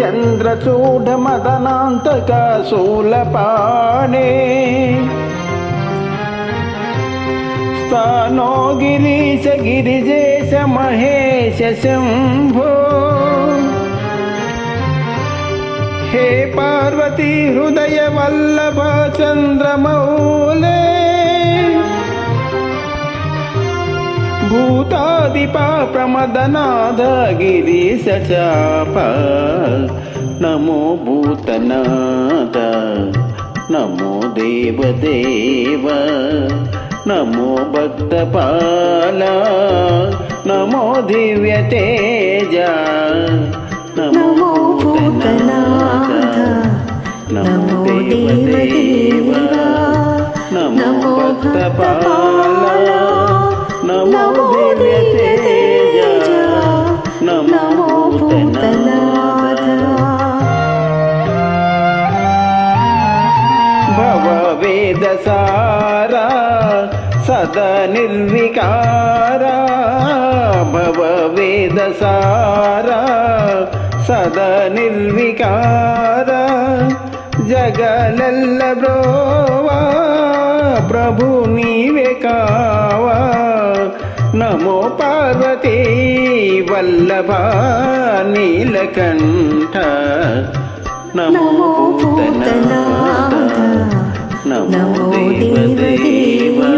చంద్రచూడ మదనాంతక శూలపాణే. స్థానో గిరీశ గిరిజేశ మహేశ శంభో. హే పార్వతీ హృదయ వల్లభ చంద్రమౌలే భూతాదిపా ప్రమదనాథ గిరీశ చాపా. నమో భూతనాద నమో దేవదేవ నమో భక్తపాల నమో దివ్య తేజ నమో భూతనాథ నమో దేవదేవ నమో భక్తపాల నమో దివ్య తేజ నమో భూతనాథ. వేద సారా సద నిర్వికార భవ వేద సారా సద నిర్వికార జగలల్ల బ్రోవా ప్రభు నీవే కావా నమో పార్వతీ వల్లభ నీలకంఠ నమో నమో భూతనాథ భూతనాథ